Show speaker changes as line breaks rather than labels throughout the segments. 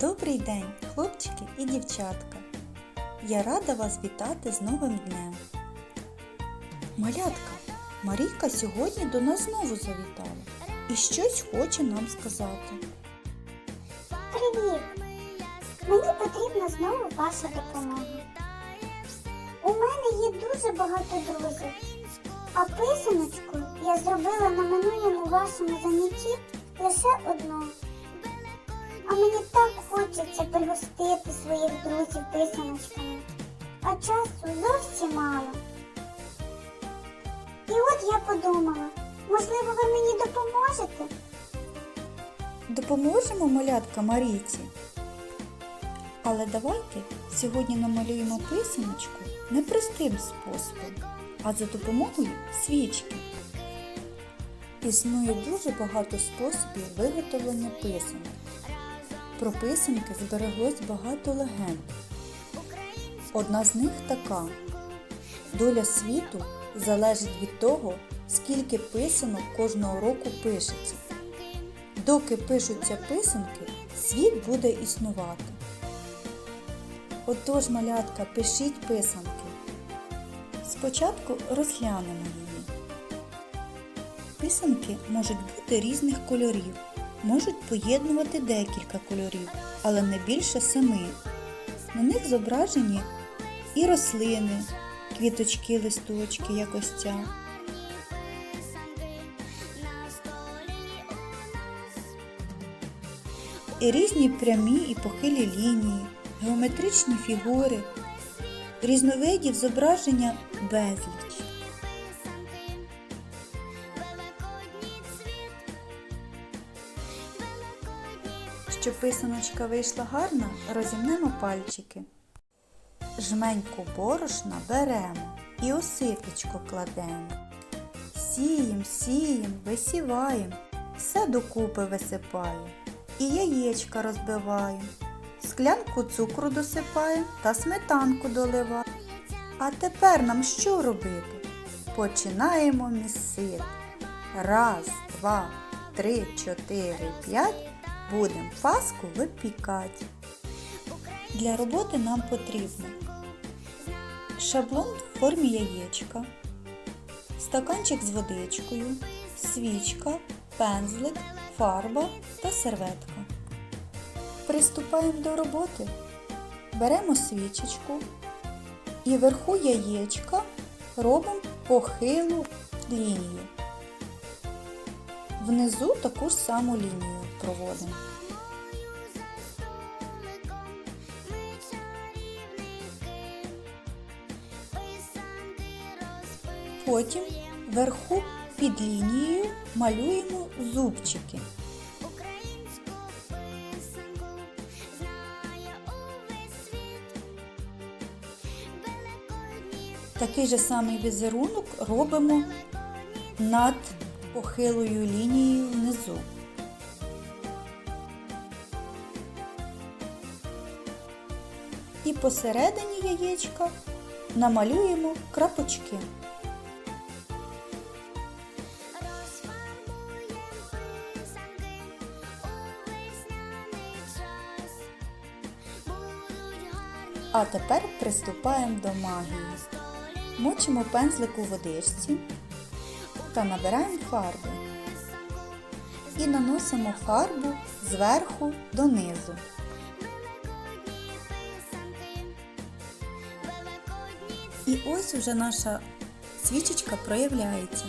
Добрий день, хлопчики і дівчатка! Я рада вас вітати з новим днем. Малятка, Марійка сьогодні до нас знову завітала і щось хоче нам сказати.
Привіт! Мені потрібна знову ваша допомога. У мене є дуже багато друзів, а писаночку я зробила на минулому вашому занятті лише одну. А мені так хочеться пригостити своїх друзів писаночками, а часу зовсім мало. І от я подумала, можливо, ви мені допоможете?
Допоможемо малятка Марійці. Але давайте сьогодні намалюємо писаночку не простим способом, а за допомогою свічки. Існує дуже багато способів виготовлення писанок. Про писанки збереглось багато легенд. Одна з них така. Доля світу залежить від того, скільки писанок кожного року пишеться. Доки пишуться писанки, світ буде існувати. Отож, малятка, пишіть писанки. Спочатку розглянемо її. Писанки можуть бути різних кольорів, можуть поєднувати декілька кольорів, але не більше семи. На них зображені і рослини, квіточки, листочки, як ця. і різні прямі і похилі лінії, геометричні фігури, різновидів зображення безліч. Щоб писаночка вийшла гарна, розімнемо пальчики. Жменьку борошна беремо і осипічку кладемо. Сієм, сієм, висіваєм, все докупи висипаємо і яєчка розбиваємо, склянку цукру досипаємо та сметанку доливаємо. А тепер нам що робити? Починаємо місити. Раз, два, три, чотири, п'ять. Будемо паску випікати. Для роботи нам потрібно шаблон в формі яєчка, стаканчик з водичкою, свічка, пензлик, фарба та серветка. Приступаємо до роботи. Беремо свічечку і вверху яєчка робимо похилу лінію. Внизу таку ж саму лінію проводимо. Потім вверху під лінією малюємо зубчики. Такий же самий візерунок робимо над похилою лінією внизу. І посередині яєчка намалюємо крапочки. А тепер приступаємо до магії. Мочимо пензлик у водичці та набираємо фарби. І наносимо фарбу зверху донизу. І ось уже наша свічечка проявляється.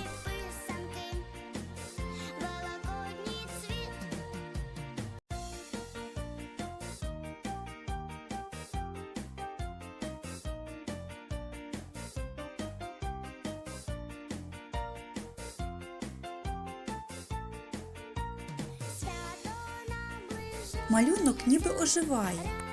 Малюнок ніби оживає.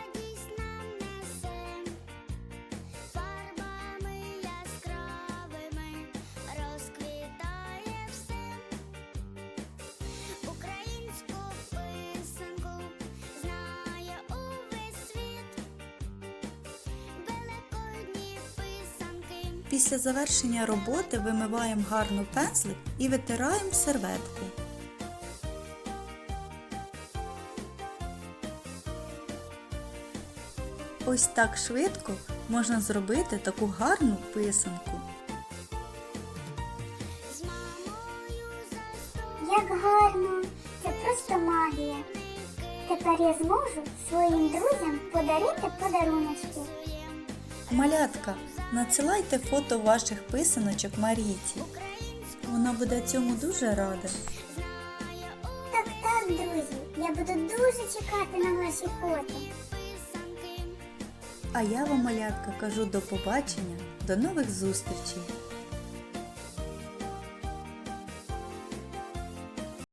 Після завершення роботи вимиваємо гарно пензлик і витираємо серветку. Ось так швидко можна зробити таку гарну писанку.
Як гарно! Це просто магія. Тепер я зможу своїм друзям подарити подаруночки.
Малятка, надсилайте фото ваших писаночок Марійці. Вона буде цьому дуже рада.
Так, так, друзі, я буду дуже чекати на ваші фото.
А я вам, малятка, кажу до побачення, до нових зустрічей.